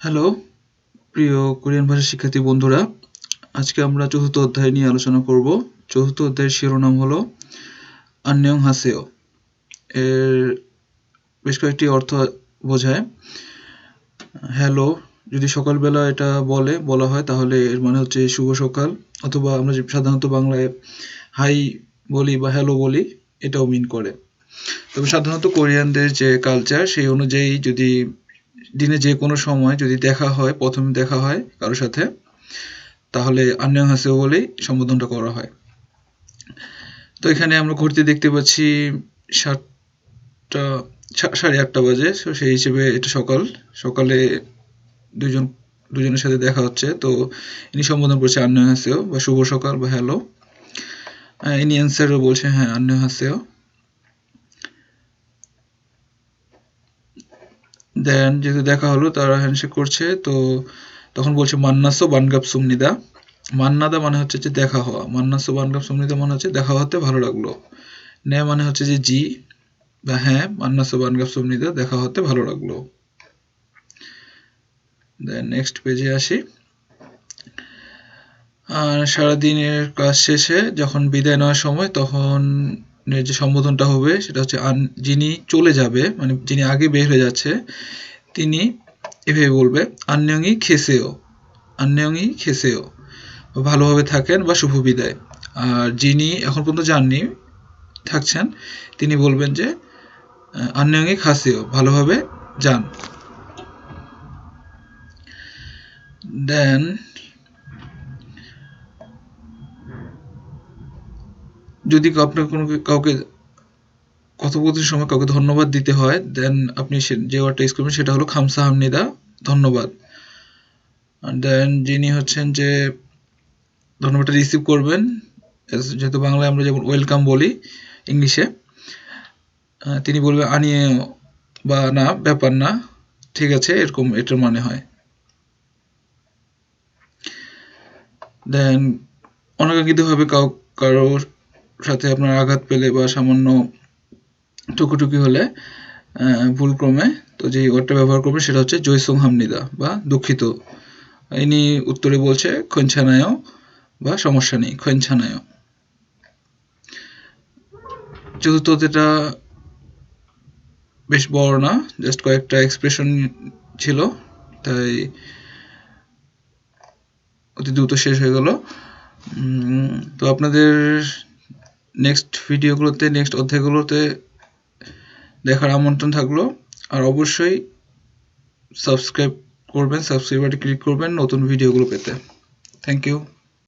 Hello প্রিয় Korean ভাষা শিক্ষার্থী বন্ধুরা, আজকে আমরা চতুর্থ অধ্যায় নিয়ে আলোচনা করব। চতুর্থ অধ্যায়ের শিরোনাম হলো আন্যং হাসেও। এর বেশ কয়েকটি অর্থ বোঝায়। হ্যালো যদি সকালবেলা এটা বলে, বলা হয়, তাহলে এর মানে হচ্ছে শুভ সকাল, অথবা আমরা যে সাধারণত বাংলায় হাই বলি বা হ্যালো বলি, এটাও মিন করে। তবে সাধারণত কোরিয়ানদের যে কালচার সেই অনুযায়ী যদি দিনে যে কোনো সময় যদি দেখা হয়, প্রথম দেখা হয় কারোর সাথে, তাহলে আন্যং হাসেও বলেই সম্বোধনটা করা হয়। তো এখানে আমরা ঘুরতে দেখতে পাচ্ছি সাতটা সাড়ে আটটা বাজে, তো সেই হিসেবে এটা সকাল। সকালে দুজন দুজনের সাথে দেখা হচ্ছে। তো ইনি সম্বোধন করছে আন্যং হাসেও বা শুভ সকাল বা হ্যালো। ইনি অ্যান্সারও বলছে হ্যাঁ আন্যং হাসেও। দেন যেহেতু দেখা হলো, তারা হ্যান্ডশেক করছে, তো তখন বলছে মান্নাসো বানগাপ সুমনিদা। মান্নাদা মানে হচ্ছে যে দেখা হওয়া। মান্নাসো বানগাপ সুমনিদা মানে হচ্ছে দেখা হতে ভালো লাগল। নে মানে হচ্ছে যে জি, বা হ্যাঁ মান্নাসো বানগাপ সুমনিদা দেখা হতে ভালো লাগল। দেন নেক্সট পেজে আসি। সারাদিনের কাজ শেষে যখন বিদায় নেওয়ার সময়, তখন যে সম্বোধনটা হবে, সেটা হচ্ছে আন, যিনি চলে যাবে মানে যিনি আগে বের হয়ে যাচ্ছে, তিনি এভাবে বলবে আন্যঙ্গি খেসেও আন্যঙ্গি খেসেও, ভালোভাবে থাকেন বা শুভ বিদায়। আর যিনি এখন পর্যন্ত যাননি, থাকছেন, তিনি বলবেন যে আন্যঙ্গি খাসেও, ভালোভাবে যান। দেন যদি আপনার কোনো কাউকে কথোপকথনের সময় কাউকে ধন্যবাদ দিতে হয় দেন আপনি যে ওয়ার্ডটা ইউজ করবেন সেটা হলো খামসা হামনিদা, ধন্যবাদ। দেন যিনি হচ্ছেন যে ধন্যবাদটা রিসিভ করবেন যেহেতু বাংলায় আমরা যেমন ওয়েলকাম বলি ইংলিশে তিনি বলবেন আনিয়ে বা না, ব্যাপার না, ঠিক আছে, এরকম এটার মানে হয়। দেন অনাকাঙ্ক্ষিতভাবে কাউ, কারোর সাথে আপনার আঘাত পেলে বা সামান্য টুকুটুকি হলে ভুলক্রমে, তো যে ওয়ার্ডটা ব্যবহার করবেন সেটা হচ্ছে জয়সং হামনিদা বা দুঃখিত। ইনি উত্তরে বলছে খঞ্ছানায়ও বা সমস্যা নেই খঞ্ছানায়ও চতুর্থ যেটা বেশ বড় না জাস্ট কয়েকটা এক্সপ্রেশন ছিল, তাই অতি দ্রুত শেষ হয়ে গেল। তো আপনাদের নেক্সট ভিডিওগুলোতে নেক্সট অধ্যায়গুলোতে দেখার আমন্ত্রণ থাকল। আর অবশ্যই সাবস্ক্রাইব করবেন সাবস্ক্রাইবারে ক্লিক করবেন নতুন ভিডিওগুলো পেতে। Thank you